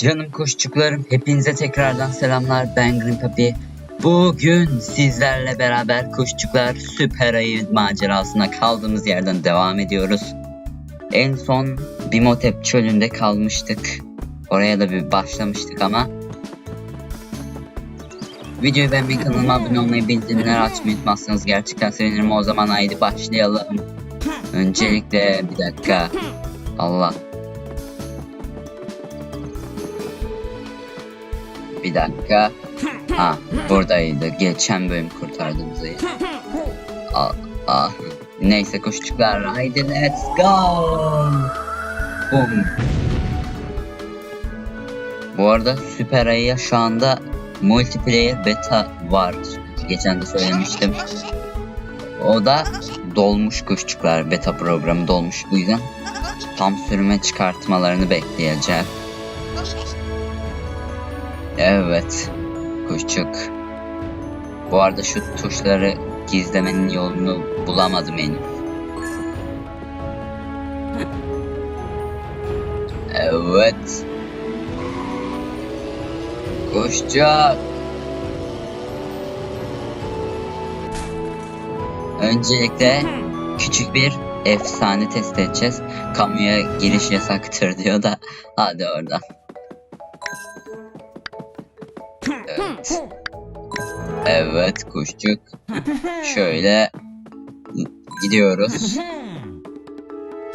Canım kuşçuklarım, hepinize tekrardan selamlar. Ben Green Papi. Bugün sizlerle beraber kuşçuklar süper ayı macerasına kaldığımız yerden devam ediyoruz. En son Bimotep çölünde kalmıştık. Oraya da bir başlamıştık ama. Videoyu beğenmeyi, kanalıma abone olmayı, bildirimleri açmayı unutmazsanız gerçekten sevinirim. O zaman haydi başlayalım. Öncelikle bir dakika. Allah. Bir dakika. Ha buradaydı. Geçen bölüm kurtardığımız ayı. Aa, aa. Neyse kuşçuklar haydi let's go. Boom. Bu arada Süper Ayı'ya şu anda multiplayer beta var. Geçen de söylemiştim. O da dolmuş kuşçuklar beta programı dolmuş bu yüzden tam sürüme çıkartmalarını bekleyeceğim. Evet. Kuşçuk. Bu arada şu tuşları gizlemenin yolunu bulamadım henüz. Evet. Kuşçuk. Öncelikle küçük bir efsane test edeceğiz. Kamuya giriş yasaktır diyor da hadi oradan. Evet. Evet kuşçuk. Şöyle gidiyoruz.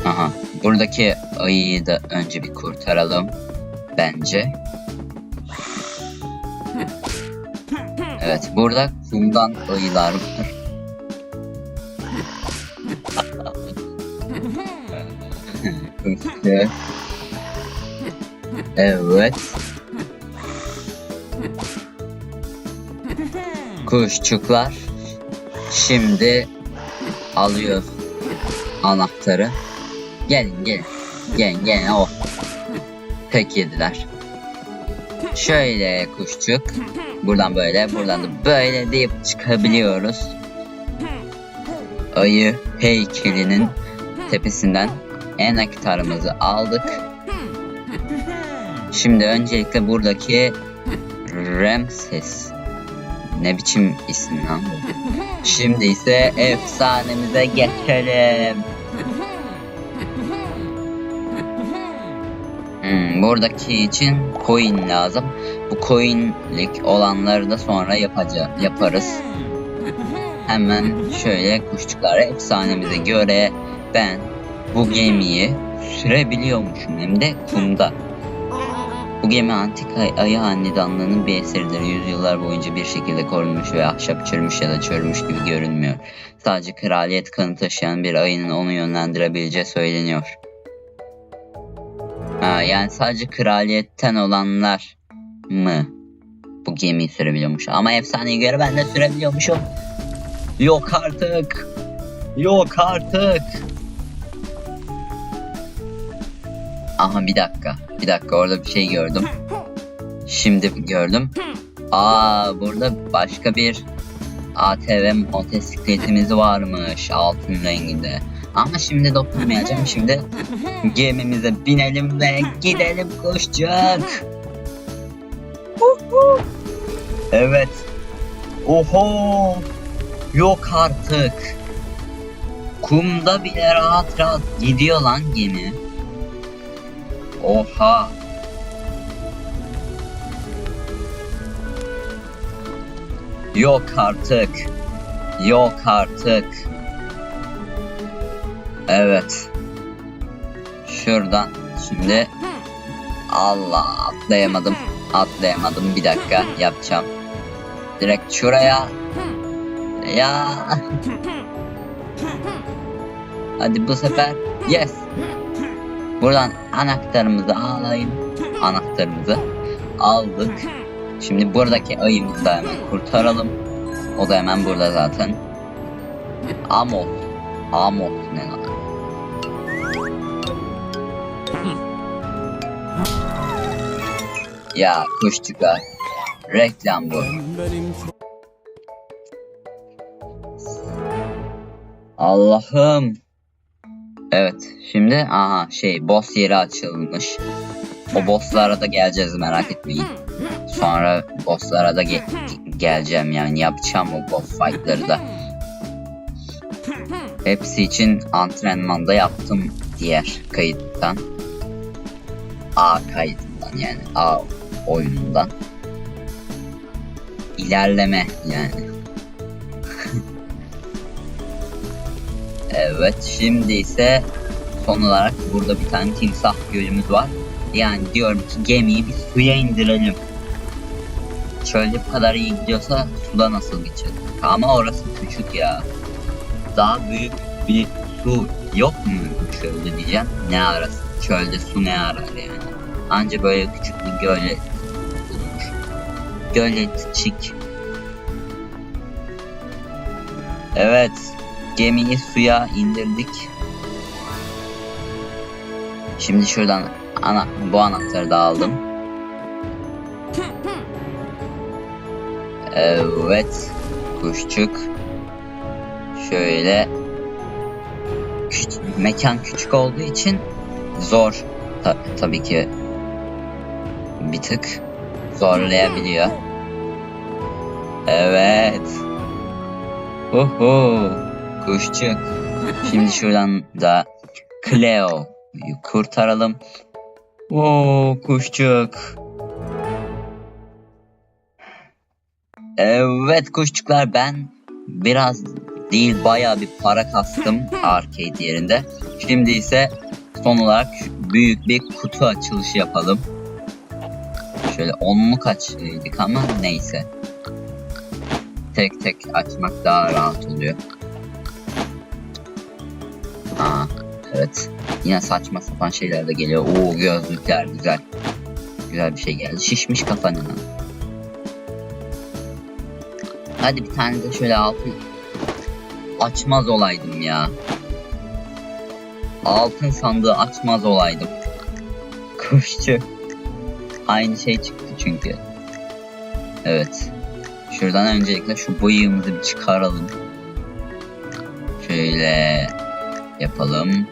Aha. Buradaki ayıyı da önce bir kurtaralım. Bence. Evet burada kumdan ayılar var. Evet. Kuşçuklar şimdi alıyor anahtarı. Gelin gelin. Gelin gelin oh. Pek yediler. Şöyle kuşçuk. Buradan böyle buradan da böyle deyip çıkabiliyoruz. Ayı heykelinin tepesinden enektarımızı aldık. Şimdi öncelikle buradaki Ramses ne biçim isim lan? Şimdi ise efsanemize geçelim. Hmm, buradaki için coin lazım. Bu coinlik olanları da sonra yapacağız, yaparız. Hemen şöyle kuşçuklara efsanemize göre ben bu gemiyi sürebiliyormuşum hem de kumda. Bu gemi antik ay ayı hanedanlığının bir eseridir. Yüzyıllar boyunca bir şekilde korunmuş ve ahşap çürümüş ya da çürümüş gibi görünmüyor. Sadece kraliyet kanı taşıyan bir ayının onu yönlendirebileceği söyleniyor. Ha, yani sadece kraliyetten olanlar mı bu gemiyi sürebiliyormuş? Ama efsaneye göre ben de sürebiliyormuşum. Yok artık. Yok artık. Aha bir dakika. Bir dakika orada bir şey gördüm. Şimdi gördüm. Aa burada başka bir ATV motosikletimiz varmış altın renginde. Ama şimdi dokunmayacağım. Şimdi gemimize binelim ve gidelim. Huhu. Evet. Oho. Yok artık. Kumda bile rahat rahat gidiyor lan gemi. Oha. Yok artık. Yok artık. Evet. Şuradan şimdi Allah atlayamadım. Atlayamadım. Bir dakika yapacağım. Direkt şuraya. Ya. Hadi bu sefer. Yes. Buradan anahtarımızı alayım. Anahtarımızı aldık. Şimdi buradaki ayımızı da hemen kurtaralım. O da hemen burada zaten. Amok. Amok ne lan? Ya kuşçuklar. Reklam bu. Allah'ım. Evet şimdi aha şey boss yeri açılmış. O bosslara da geleceğiz merak etmeyin. Sonra bosslara da ge- ge- geleceğim yani yapacağım o boss fightları da. Hepsi için antrenmanda yaptım diğer kayıttan. A kaydından yani A oyunundan. İlerleme yani. Evet şimdi ise son olarak burada bir tane timsah gölümüz var. Yani diyorum ki gemiyi bir suya indirelim. Çölde bu kadar iyi gidiyorsa suda nasıl geçecek? Ama orası küçük ya. Daha büyük bir su yok mu çölde diyeceğim. Ne arası? Çölde su ne arar yani? Anca böyle küçük bir gölet bulunur. Göletçik. Evet. Gemiyi suya indirdik. Şimdi şuradan ana bu anahtarı da aldım. Evet. Kuşçuk. Şöyle küç- mekan küçük olduğu için zor ta- tabii ki bir tık zorlayabiliyor. Evet. Uhu. Kuşçuk. Şimdi şuradan da Cleo'yu kurtaralım. Oo kuşçuk. Evet kuşçuklar ben biraz değil bayağı bir para kastım arcade yerinde. Şimdi ise son olarak büyük bir kutu açılışı yapalım. Şöyle onluk açıyorduk ama neyse. Tek tek açmak daha rahat oluyor. Evet. Yine saçma sapan şeyler de geliyor. Oo gözlükler güzel. Güzel bir şey geldi. Şişmiş kafanı. Hadi bir tane de şöyle altın açmaz olaydım ya. Altın sandığı açmaz olaydım. Kuşçu. Aynı şey çıktı çünkü. Evet. Şuradan öncelikle şu bıyığımızı bir çıkaralım. Şöyle yapalım.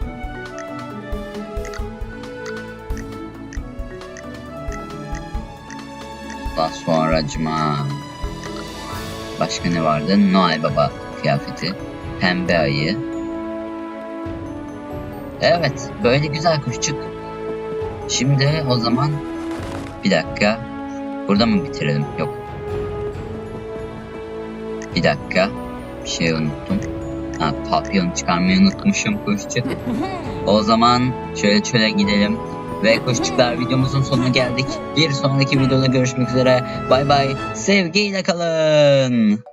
Daha sonra cuma. Başka ne vardı? Noel Baba kıyafeti. Pembe ayı. Evet, böyle güzel kuşçuk. Şimdi o zaman bir dakika. Burada mı bitirelim? Yok. Bir dakika. Bir şey unuttum. Ha, papyon çıkarmayı unutmuşum kuşçuk. O zaman şöyle çöle gidelim. Ve kuşçuklar videomuzun sonuna geldik. Bir sonraki videoda görüşmek üzere. Bay bay. Sevgiyle kalın.